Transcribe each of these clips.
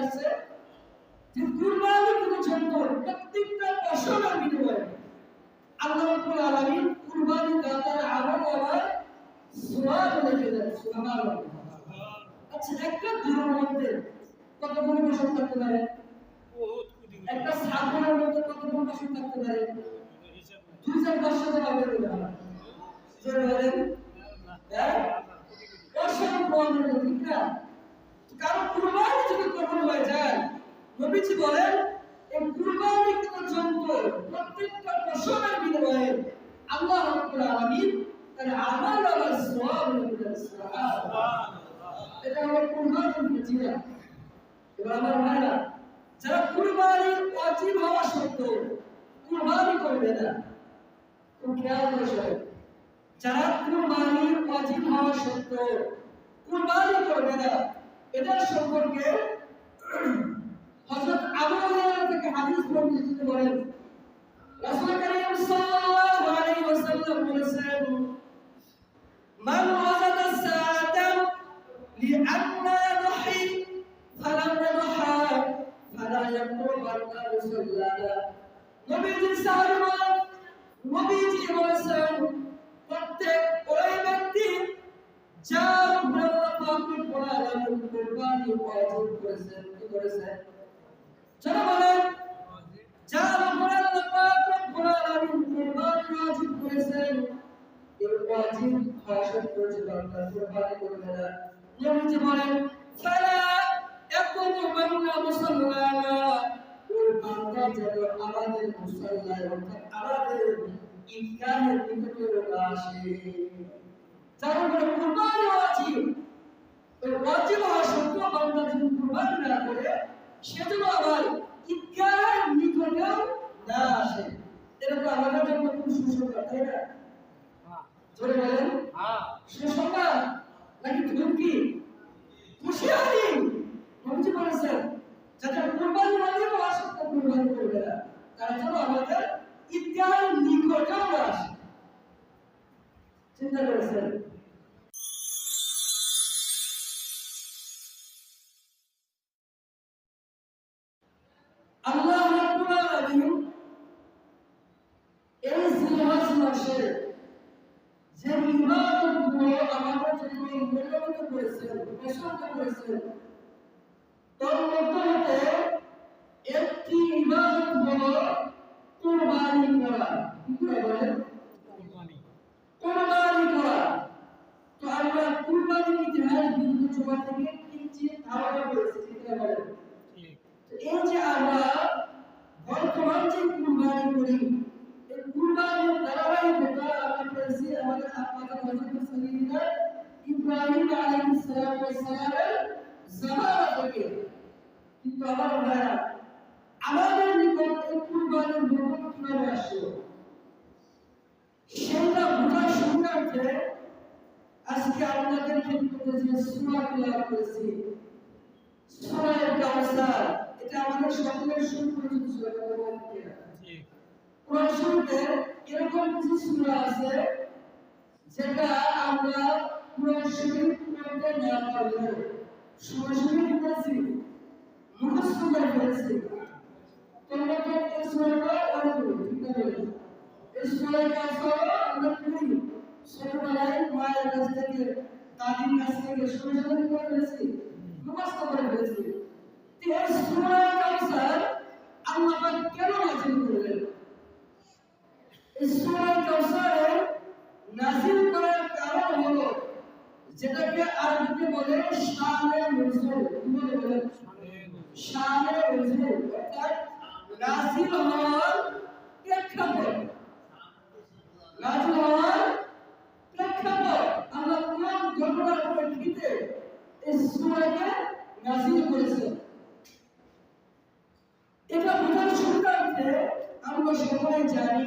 আসছে যে কুরবানি কোনো জন্তু, প্রত্যেকটা পশমের বিনিময়ে আল্লাহ রাব্বুল আলামিন কুরবানি দাতার আমল আমার সওয়াব লিখে দেন, সুবহানাল্লাহ। আচ্ছা একটা গরুর মধ্যে কতগুলো পশম থাকতে পারে? একটা ছাগলের মধ্যে কতগুলো পশম থাকতে পারে? দুই চার পাঁচশো টাকা বলেন। হ্যাঁ? অসংখ্য, ঠিক না? কারণ কুরবানি যদি কবুল হয়ে যায় নবীজি বলেন এই কুরবানি কোন জন্তু প্রত্যেকটা পশমের বিনিময়ে আল্লাহ রাব্বুল আলামিন তার আমল আর সওয়াব এটা হলো কুরবানির ফজিলা এবার আমার ভাইরা যারা কুরবানি ওয়াজিব হওয়া সত্ত্বেও কুরবানি করবে না খুব খেয়াল করে যারা কুরবানি ওয়াজিব হওয়া সত্ত্বেও কুরবানি করবে না এটা সম্পর্কে হযরত আবু হুরায়রা থেকে হাদিস বর্ণিত করেন রাসূল করিম সাল্লাল্লাহু আলাইহি ওয়াসাল্লাম বলেছেন, মান ওয়াজাদা সাআতাম লিআন্না নহি ফালাম নহা ফালা ইয়াকরবান্না মুসাল্লানা নবীজি সাল্লাল্লাহু নবীজি কুরবানি ওয়াজিব করেছেন কি করেছেন যারা বলেন যার উপরে আল্লাহ পাক রব্বুল আলামিন কুরবানি ওয়াজিব করেছেন এই ওয়াজিব হাসিল করেছে বান্দা কুরবানি করবে না নবীজি বলেন ফালা ইয়াকুমু বান্না মুসাল্লানা ওই বান্দা যেন আমাদের মুসাল্লায় অর্থাৎ আমাদের ঈদগাহের নিকটে আসে যার উপরে কুরবানি ওয়াজিব ওয়াজিব হওয়া সত্ত্বেও বান্দা যদি কুরবানি না করে সেজন্য আবার ঈদগাহের নিকটেও না আসে। এটা তো আমাদের জন্য খুব সুসংবাদ তাই না? জোরে বলেন সুসংবাদ নাকি ধমকি? হুঁশিয়ারি নবীজি বলেছেন যাদের কুরবানি ওয়াজিব হওয়া সত্ত্বেও কুরবানি করবে না। তারা যেন আমাদের ঈদগাহের নিকটেও না আসে। চিন্তা করেছেন আল্লাহ রাব্বুল আলামিন এই জিলহজ মাসে যে ইবাদতগুলো আমাদের জন্য নির্ধারিত করেছেন পছন্দ করেছেন তার মধ্যে হতে একটি ইবাদত হলো কুরবানি করা। কি করে বলেন? কুরবানি। করা। তো আমরা কুরবানির ইতিহাস বিগত জমা থেকে কিঞ্চিত ধারণা পেয়েছি ঠিক আছে বলেন তো এই যে আমরা বর্তমান যে কুরবানি করি এই কুরবানির ধারাবাহিকতা আমরা পেয়েছি আমাদের আপনাদের হযরত সাইয়্যিদনা ইব্রাহিম আলাইহিস সালাম ওয়াস সালামের জামানা থেকে কিন্তু আমার ভাইরা আমাদের নিকট এই কুরবানির হুকুম কীভাবে আসলো সেটা বোঝার সংক্রান্তে আজকে আপনাদের ক্ষেত্রে যে সূরা তেলাওয়াত করেছি সূরা কাউসার এটা আমাদের সকলের সুপরিচিত সূরা কোরআন থেকে কোরআন শরীফে এরকম কিছু সূরা আছে, যেটা আমরা কোরআন শরীফ পড়তে না পারলেও সরাসরি করেছি মুখস্থ করে ফেলেছি। তোমরা তো এই সূরাটা পড়ো, ঠিক আছে? এই কাজ করো, আমরা করি ছোটবেলায় মায়ের কাছ থেকে, দাদির কাছ থেকে সরাসরি করে ফেলেছি, মুখস্থ করে ফেলেছি। এই সূরা কাউসার আল্লাহ কেন নাযিল করলেন? এই সূরা কাউসারে নাযিল করার কারণ হলো, যেটাকে আরবিতে বলে শানে নুজুল নুজুল আমরা সকলে জানি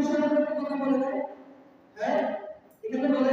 বংশের কথা বলেছে হ্যাঁ? এখানে বলে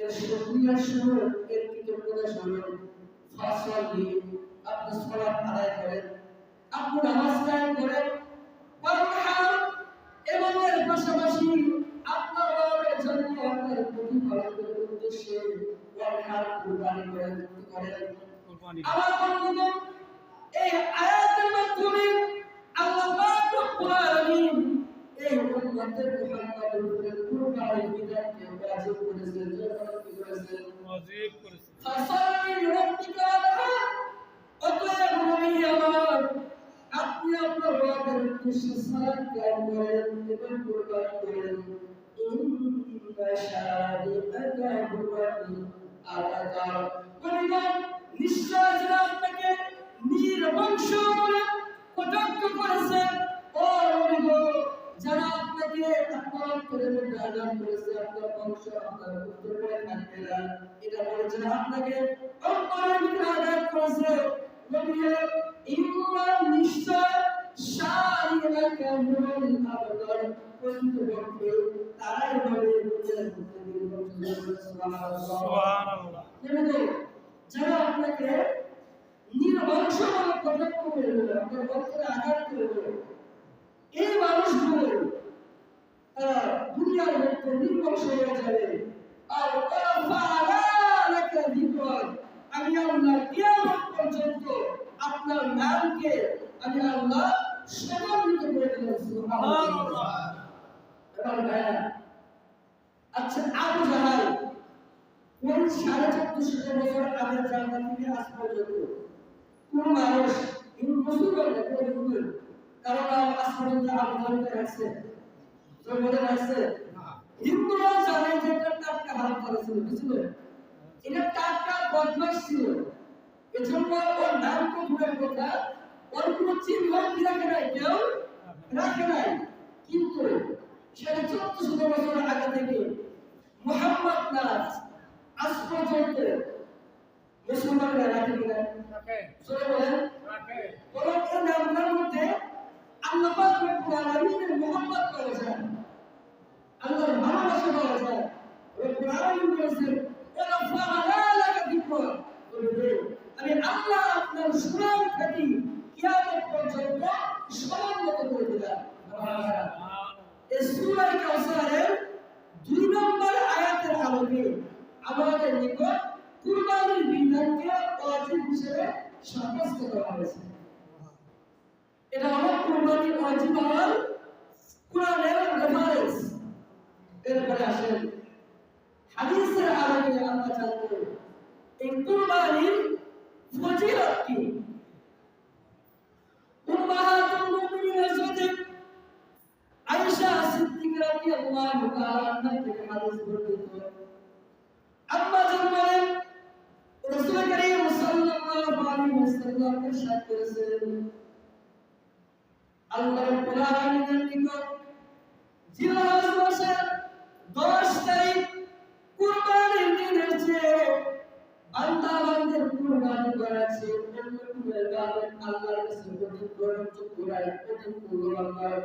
এর শুকরিয়া স্বরূপ এর কৃতজ্ঞতা স্বরূপ ফাসাল্লি আপনি সালাত আদায় করেন। আপনি নামাজ কায়েম করেন। এবং এর পাশাপাশি আপনার রবের জন্য আপনার প্রতিপালকের উদ্দেশ্যে ওয়ানহার কুরবানি করেন করেন। আমার বন্ধুগণ এই আয়াতের মাধ্যমে আল্লাহ পাক রব্বুল উম্মতের মুহাম্মাদের উপরে বিধানকে ওয়াজিব করেছেন আপনাকে নির্বংশ বলে কটাক্ষ করেছে ও যারা আপনাকে আপনার অন্তরের মধ্যে আঘাত করেছে, আপনার বংশ, আপনার পুত্র বলে থাকবে না এটা বলেছে আপনাকে অন্তরের ভিতরে আঘাত করেছে। নবী ইন্না নিশ্চয় শানিআকা হুয়াল আবতার প্রকৃতপক্ষে তারাই বলে সুবহানাল্লাহ যারা আপনাকে নির্বংশ কটাক্ষ করে দেবে, আপনার বক্ষে আঘাত করে দেবে এই মানুষগুলো, তারা দুনিয়ার মধ্যে নির্বংশ হয়ে যাবে। আর আমি আল্লাহ কিয়ামত পর্যন্ত আপনার নামকে আমি আল্লাহ সমন্বিত করে দিলাম সুবহানাল্লাহ। আচ্ছা আবু জাহাল, কোন সাড়ে চোদ্দশো বছর আগের জায়গা থেকে আজ পর্যন্ত কোন মানুষ হিন্দু, মুসলমান কোন হিন্দু কারও নাম আজ পর্যন্ত আবু জাহালকে রাখছে তো হিন্দুরা জানে যে এটা টাটকা হারাম করেছিল বুঝলো? এটা টাটকা বদমাস ছিল। এজন্য ওর নাম তো দূরের কথা ওর কোনো চিহ্ন কি রাখে নাই? কেউ রাখে নাই। কিন্তু সাড়ে চোদ্দশো বছর আগে থেকে মোহাম্মদ নাজ আজ পর্যন্ত মুসলমানরা রাখে কিনা? সরে বলেন। রাখে। নামটার মধ্যে আল্লাহ পাক রব্বুল আলামিনের মোহাম্মদ পাওয়া যায় আল্লাহর ভালোবাসা পাওয়া যায় রব্বুল আলামিন বলেছেন ওয়া ফাআলা লাকা যিকর আমি আল্লাহ আপনার সুনাম খ্যাতি কিয়ামত পর্যন্ত সমুন্নত করে দিলাম এই সূরা কাউসারের দুই নম্বর আয়াতের আলোকে আমাদের নিকট কুরবানির বিধানকে ওয়াজিব হিসেবে সাব্যস্ত করা হয়েছে এটা হলো কুরবানি ওয়াজিব হওয়ার কোরআনের রেফারেন্স এরপরে আসেন হাদিসের আলোকে আমরা জানব এই কুরবানির ফজিলত কি উম্মাহাতুল মুমিনিন হযরত আয়েশা সিদ্দিকা রাদিয়াল্লাহু তাআলা আনহা থেকে হাদিস বর্ণিত আম্মা জান বলেন ওয়াসাল্লাম করেছেন। আল্লাহ রাব্বুল আলামিনের নিকট জিলহজ মাসের 10 তারিখ কুরবানির দিনের চেয়ে বান্দা কুরবানি করাছে অন্য কোনো ইবাদত আল্লাহর কাছে অধিক গ্রহণযোগ্য নয় অধিক মূল্যবান নয়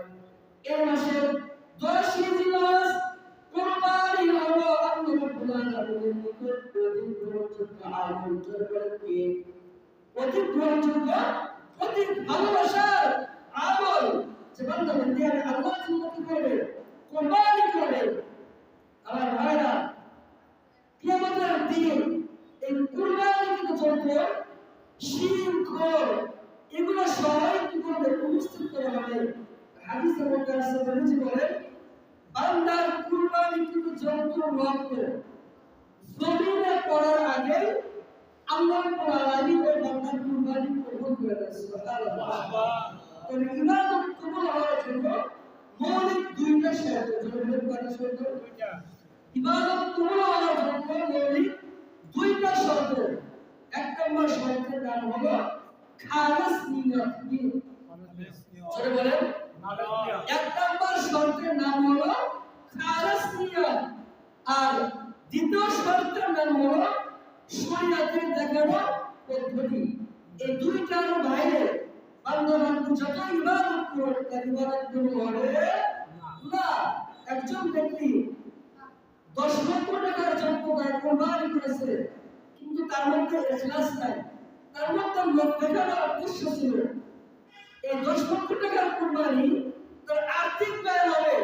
এই মাসের 10 জিলহজ কুরবানি হলো আল্লাহ রাব্বুল আলামিনের নিকট অধিক গ্রহণযোগ্য আমল জোর অধিক গ্রহণযোগ্য অধিক ভালোবাসার আমল যে আমি আল্লাহর জন্য কি করবে, কুরবানি করবে। আমার ভাইরা, কিয়ামতের দিন এই কুরবানি কিন্তু যন্ত্র খোর এগুলো সবাই কি করবে? উপস্থিত করা হবে। হাদিসের মধ্যে বলেন বান্দার কুরবানি কিন্তু যন্ত্র রক্ত জমিনে পড়ার আগে আল্লাহ আলামিন ওই বান্দার কুরবানি কবুল করে দেন সুবহানাল্লাহ। তবে ইবাদত কবুল হওয়ার জন্য মৌলিক দুইটা শর্ত জমিনের কয়টা শর্ত? ইবাদত কবুল হওয়ার জন্য মৌলিক দুইটা শর্ত। এক নম্বর শর্তের নাম হলো খালাস নিয়ত কি জোরে বলেন। এক নম্বর শর্তের নাম হলো খালাস নিয়ত। আর দ্বিতীয় শর্তের নাম হলো শরীয়তের দেখানো পদ্ধতি। এই দুইটার বাইরে বান্দা যত ইবাদত করবে তার ইবাদতগুলো হবে না। একজন ব্যক্তি দশ লক্ষ টাকার কিন্তু তার মধ্যে এখলাস নাই। তার মধ্যে লোক দেখানোর উদ্দেশ্য ছিল। এই দশ লক্ষ টাকার কোরবানি তার আর্থিক ব্যয় হবে,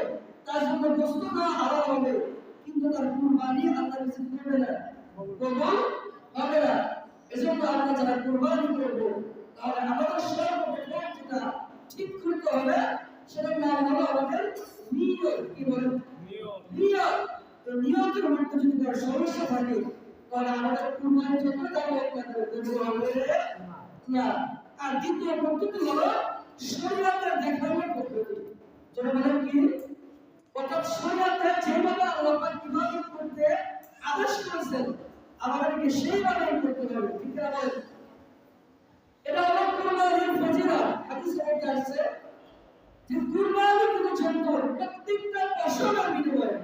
তার জন্য বস্তু খাওয়া হারাম হবে, কিন্তু তার কোরবানি আল্লাহ কাছে করবে? হবে না। এজন্য আমরা যারা কোরবানি করব তাহলে আমাদের সর্বপ্রথম যেটা ঠিক করতে হবে। সেটার নাম হলো আমাদের নিয়ত কি বলেন নিয়ত। তো নিয়তের মধ্যে যদি কোনো সমস্যা থাকে তাহলে আমাদের কুরবানি যত কেন কবুল হবে না। আর দ্বিতীয় পদ্ধতি হলো শরীয়তের দেখানোর পদ্ধতি। যেটা বলেন কি? অর্থাৎ শরীয়তে যেভাবে আল্লাহ ইবাদত করতে আদেশ করেছেন আমাদেরকে সেইভাবে করতে হবে, ঠিক বলেন? এটা হলো কুরবানির হাদিসে যে কুরবানি কিন্তু প্রত্যেকটা বিনিময়ে।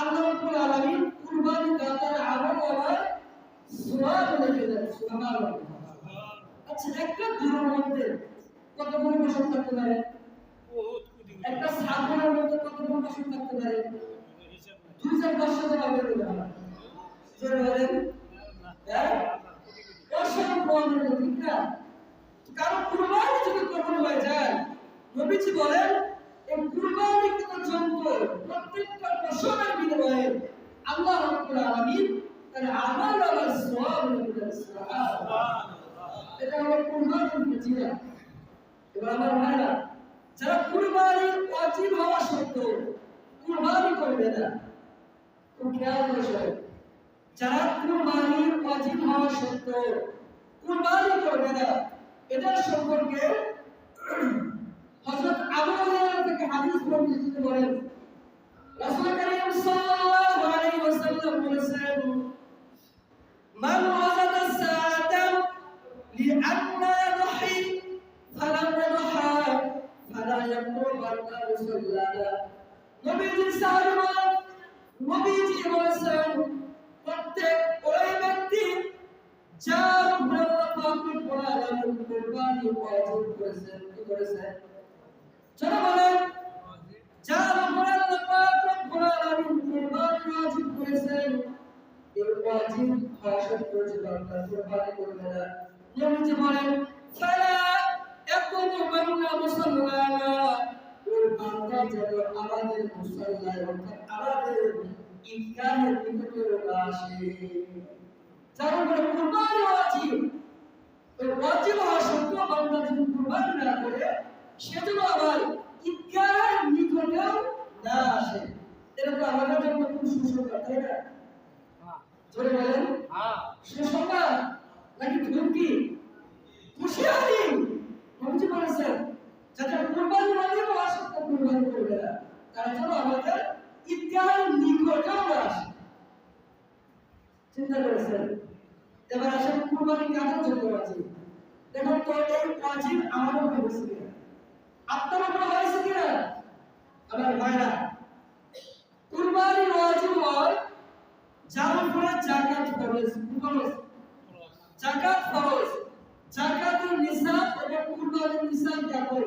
আল্লাহ রাব্বুল আলামিন কুরবানি দাতার আমল আমার সওয়াব লিখে দেন, সুবহানাল্লাহ। আচ্ছা একটা গরুর মধ্যে কতগুলো পশম থাকতে পারে? একটা ছাগলের মধ্যে পশম থাকতে পারে? দুই জোরে বলেন ঠিক না কারণ কুরবানি যদি কবুল হয়ে যায়, নবীজি বলেন, এই কুরবানি কিন্তু প্রত্যেকটা পশমের বিনিময়ে আল্লাহ রাব্বুল আলামিন তার আমল আর সওয়াব এটা হলো কুরবানির ফজিলত। এবার আমার ভাইরা, যারা কুরবানি ওয়াজিব হওয়া সত্ত্বেও কুরবানি করবে না, খুব খেয়াল করে। যারা কুরবানির ওয়াজিব হওয়া সত্ত্বেও কুরবানি করবে না, এটার সম্পর্কে হযরত আবু হুরায়রা থেকে হাদিস বর্ণিত করেন রাসূল কারীম সাল্লাল্লাহু আলাইহি ওয়াসাল্লাম বলেছেন, মান ওয়াজাদা লিআন্না ফালাম ফালা নবীজি সাহাবা নবীজি বলেছেন প্রত্যেক ওই ব্যক্তি যার উপরে আল্লাহ পাক রব্বুল আলামিন কুরবানি ওয়াজিব করেছেন, কি করেছেন? যারা বলেন, যার উপরে আল্লাহ পাক রব্বুল আলামিন কুরবানি ওয়াজিব করেছেন এই ওয়াজিব সত্ত্বেও যে বান্দা কুরবানি করবে না। নবীজি বলেন, ফালা ইয়াকুমু বান্না মুসাল্লানা। ওই বান্দা যেন আমাদের মুসাল্লায় অর্থাৎ আমাদের ঈদগাহের নিকটে না আসে। যার উপরে কুরবানি ওয়াজিব ওই ওয়াজিব হওয়া সত্ত্বেও বান্দা যদি কুরবানি না করে আবার ঈদগাহের নিকটেও না আসে। এটা তো আমাদের জন্য খুব সুসংবাদ তাই না? জোরে বলেন। সুসংবাদ? নাকি ধমকি? হুঁশিয়ারি নবীজি বলেছেন যাদের কুরবানি ওয়াজিব হওয়া সত্ত্বেও কুরবানি করবে না তারা যেন আমাদের ঈদগাহের নিকটেও না আসে। চিন্তা করেছেন। এবার আসেন কুরবানি কাদের জন্য আছে দেখুন তো এই ওয়াজিব আমার উপরে হয়েছে কিনা। আপনার উপরে হয়েছে কিনা? আমার ভাইরা, কুরবানি ওয়াজিব হয় যার উপরে জাকাত ফরজ ফরজ জাকাত ফরজ। জাকাতের নিসাব এবং কুরবানির নিসাব একই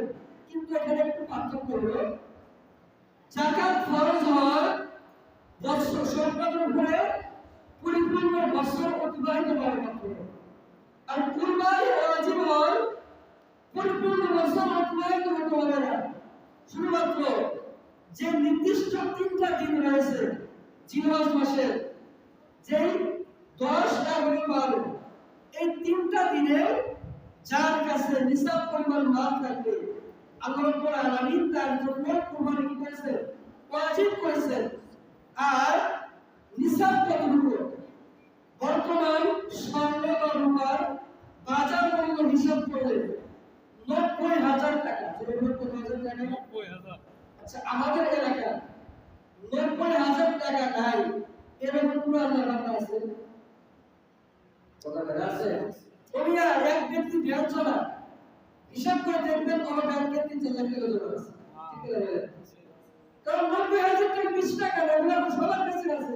কিন্তু এখানে একটু পার্থক্য হলো। জাকাত ফরজ হয় বৎসর সরকারের উপরে পরিপূর্ণ বৎসর অতিবাহিত করার মাধ্যমে আর কুরবানি হয় পরিপূর্ণ বৎসর অতিবাহিত হতে হবে না। শুধুমাত্র যে নির্দিষ্ট তিনটা দিন রয়েছে, জিলহজ মাসের যেই দশ এগারো বারো এই তিনটা দিনে যার কাছে নিসাব পরিমাণ মাল থাকবে, আল্লাহ রাব্বুল আলামিন তার জন্য কুরবানি কি করেছে ওয়াজিব করেছেন। আর নিসাব বর্তমান স্বর্ণ বা রূপার বাজার মূল্য হিসাব করলে নব্বই হাজার টাকা। নব্বই হাজার টাকা? আচ্ছা আমাদের এলাকা নব্বই হাজার টাকা নাই। এরকম কোনো আল্লাহ আছে? আছে এক ব্যক্তি ভ্যান চালা হিসাব করে দেখবেন আমার ব্যাংকে তিন চার লাখ টাকা আছে। কারণ নব্বই হাজার টাকা বিশ টাকা এগুলো সবার কাছে আছে।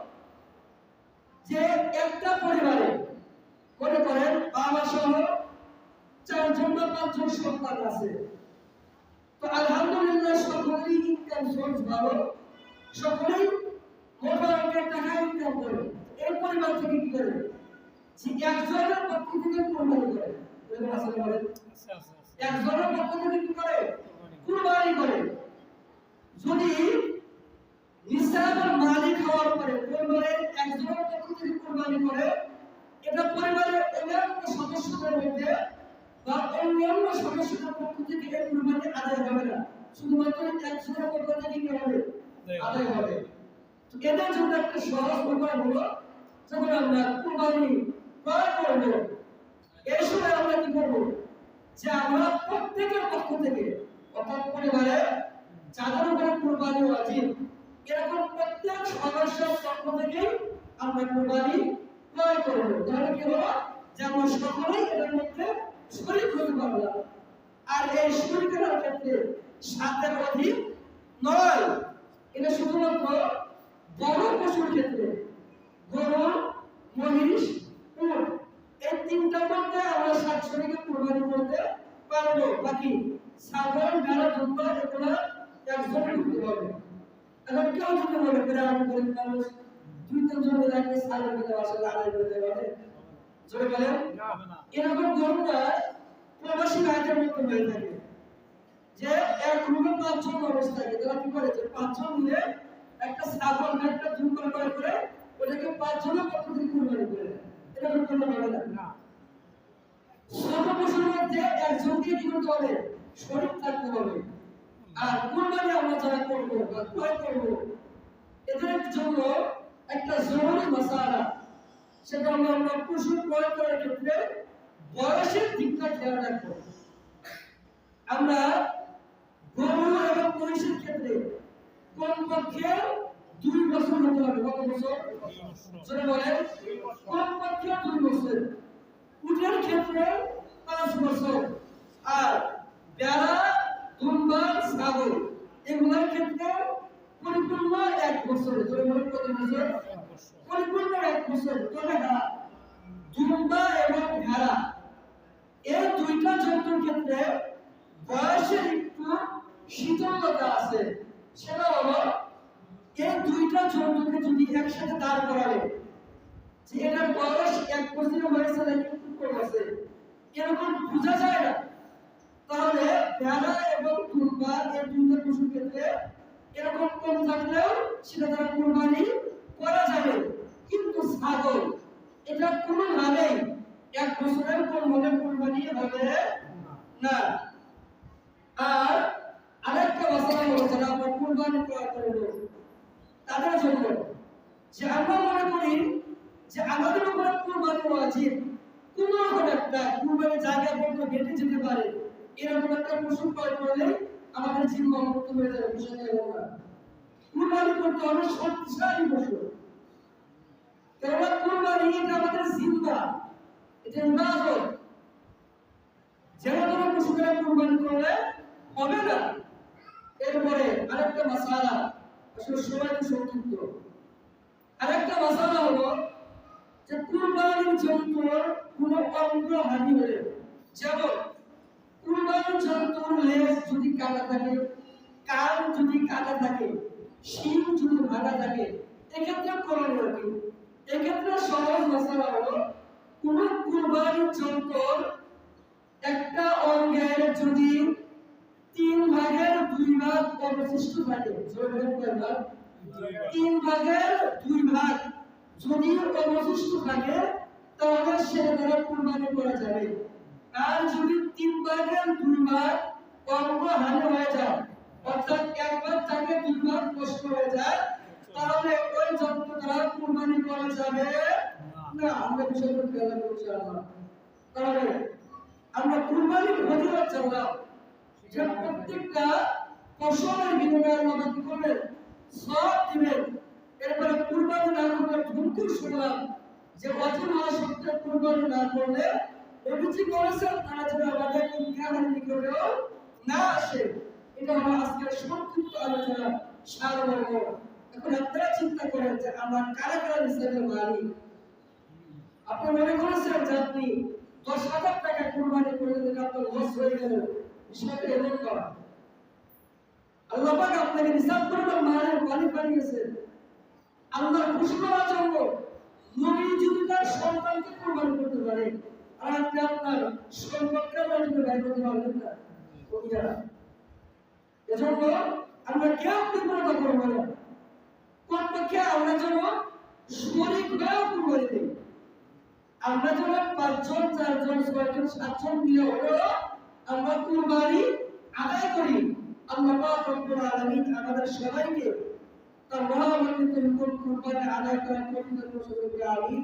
যে একটা পরিবারে মনে করেন বাবা সহ চারজন বা পাঁচজন সন্তান আছে। তো আলহামদুলিল্লাহ সকলেই ইনকাম সোর্স ভালো সকলেই মোটা অঙ্কের টাকা ইনকাম করে। এই পরিবার থেকে কি করে? একজনের পক্ষ থেকে কোরবানি করে। একজনের পক্ষ থেকে কি করে? কুরবানি করে। যদি নিসাবের মালিক হওয়ার পরে পরিবারের একজনের পক্ষ থেকে কুরবানি করে এটা পরিবারের অন্যান্য সদস্যদের মধ্যে বা অন্যান্য সদস্যদের পক্ষ থেকে এই কুরবানি আদায় হবে না। শুধুমাত্র একজনের পক্ষ থেকে কি হবে? আদায় হবে। এদের জন্য একটা সহজ উপায় হলো যখন আমরা কুরবানি ক্রয় করব এই সময় আমরা কি করব? যে আমরা প্রত্যেকের পক্ষ থেকে অর্থাৎ পরিবারে যাদের উপরে কুরবানি ওয়াজিব এরকম প্রত্যেক সদস্যের পক্ষ থেকে আমরা কুরবানি ক্রয় করব তাহলে কি হলো? যে আমরা সকলেই এটার মধ্যে শরীক হতে পারলাম আর এই শরীকের ক্ষেত্রে সাতের অধিক নয়। এটা শুধুমাত্র বড় পশুর ক্ষেত্রে। গরু, মহিষ, উট। এই তিনটার মধ্যে আমরা সাত শরীকে কুরবানি করতে পারব। বাকি ছাগল, ভেড়া দুম্বা এগুলো একজনে ঢুকতে হবে এখন কেউ যদি মনে করে আমি গরিব মানুষ দুই তিনজন মিলে একটা ছাগল কিনে আসলে আড়াই করে দেবে জোরে বলেন এরকম গরুটা প্রবাসী ভাইদের মধ্যে হয়ে থাকে। যে এক রুমে পাঁচজন মানুষ থাকে তারা কি করে? যে পাঁচজন মিলে একটা ছাগল বা একটা দুধ করে করে ওটাকে পাঁচজনের পক্ষ থেকে কুরবানি করে দেয়। এরকম কোনো হবে না। না। ছোট পশুর মধ্যে একজনকে কি করতে হবে শরীর থাকতে হবে। আর কুরবানি আমরা যারা করব বা ক্রয় করব, এদের জন্য একটা জরুরি মশালা। সেটা হলো আমরা পশু ক্রয় করার ক্ষেত্রে বয়সের দিকটা খেয়াল রাখব। আমরা গরু এবং মহিষের ক্ষেত্রে কমপক্ষে দুই বছর হতে হবে। কত বছর? জোরে বলেন। কমপক্ষে দুই বছর। উটের ক্ষেত্রে পাঁচ বছর। আর বেড়া দুম্বা ছাগল এগুলোর ক্ষেত্রে পরিপূর্ণ এক বছর পরিপূর্ণ এক বছর, তবে হ্যাঁ এবং ভেড়া। এই দুইটা জন্তুর ক্ষেত্রে বয়সের একটু শীতলতা আছে। সেটা হলো এই দুইটা জন্তুকে যদি একসাথে দাঁড় করালে, যে এটার বয়স এক বছর হয়েছে নাকি এরকম বোঝা যায় না। তাহলে ভেড়া এবং দুম্বা এই দুইটা পশুর ক্ষেত্রে এরকম কম থাকলেও সেটা তারা কুরবানি করা যাবে। কিন্তু ছাগল, এটা কোনোভাবেই এক বছরের কোন মনে কুরবানি হবে না। আর আরেকটা মশলা হলো যারা আমরা কুরবানি করা করব তাদের জন্য যে আমরা মনে করি যে আমাদের উপরে কুরবানি ওয়াজিব কোন রকম একটা কুরবানি জায়গা পর্যন্ত বেঁধে যেতে পারে। এরকম একটা পশু ক্রয় করলে আমাদের জিম্মা মুক্ত হয়ে যাবে বিষয়টা এরকম না। কুরবানি করতে হবে শক্তিশালী পশু। কেননা কুরবানি এটা আমাদের জিম্মা এটা ইবাদত। যেন কোনো পশু দ্বারা কুরবানি করলে হবে না, এরপরে আরেকটা মাসালা, আসলে সময় তো সংক্ষিপ্ত আরেকটা মাসালা হলো যে কুরবানির জন্তুর কোনো অঙ্গ হানি হলে, যেমন কুরবানির জন্তুর লেজ যদি কাটা থাকে কান যদি কাটা থাকে, শিং যদি ভাঙা থাকে, এক্ষেত্রে করণীয় কি? এক্ষেত্রে সহজ মশলা হলো কোন কুরবানির জন্তুর একটা অঙ্গের যদি তিন ভাগের দুই ভাগ অবশিষ্ট থাকে? তিন ভাগের দুই ভাগ যদি অবশিষ্ট থাকে, তাহলে সেটা দ্বারা কুরবানি করা যাবে। আর যদি তিন ভাগের দুই ভাগ অঙ্গ হানি হয়ে যায়। অর্থাৎ এক ভাগ থাকে দুই ভাগ নষ্ট হয়ে যায়। তাহলে ওই দ্বারা কুরবানি করা যাবে না? আমরা বিষয়টা খেয়াল করছি আমরা তাহলে আমরা কুরবানির ফজিলত জানলাম যে প্রত্যেকটা ফসলের বিনিময়ে আল্লাহ কি করবেন, সব দিবেন। এরপরে কুরবানি না করলে ধুমকুর শুনলাম যে অজর হওয়া সত্ত্বেও কুরবানি না করলে অভিযোগ করেছেন, তারা যেন আমাদের ইনকামের নিকটেও না আসে, এটা হলো আজকের সংক্ষিপ্ত আলোচনা। সারমর্ম, এখন আপনারা চিন্তা করেন যে আমরা কারা কারা নিঃশ্বাসের মালিক? আপনি মনে করেছেন যে আপনি দশ হাজার টাকা কুরবানি করে দিলে আপনার লস হয়ে গেল? বিষয়টা এমন করা। আল্লাহ পাক আপনাকে নিসাব করবেন মায়ের পানি পানিয়েছেন আল্লাহ খুশি করার জন্য নবী যদি তার সন্তানকে কুরবানি করতে পারে আর আপনি আপনার সম্পর্কে আল্লাহর ব্যয় করতে পারবেন না এজন্য আমরা কেউ কৃপণতা করব না কমপক্ষে আমরা যেন শরীর হয়েও কুরবানি দিই আমরা যেন পাঁচজন চারজন ছয়জন সাতজন মিলে হলেও আমরা কুরবানি আদায় করি আল্লাহ পাক রব্বুল আলামিন আমাদের সবাইকে তার মহামন্ডিত হুকুম কুরবানি আদায় করার দান করুন আমিন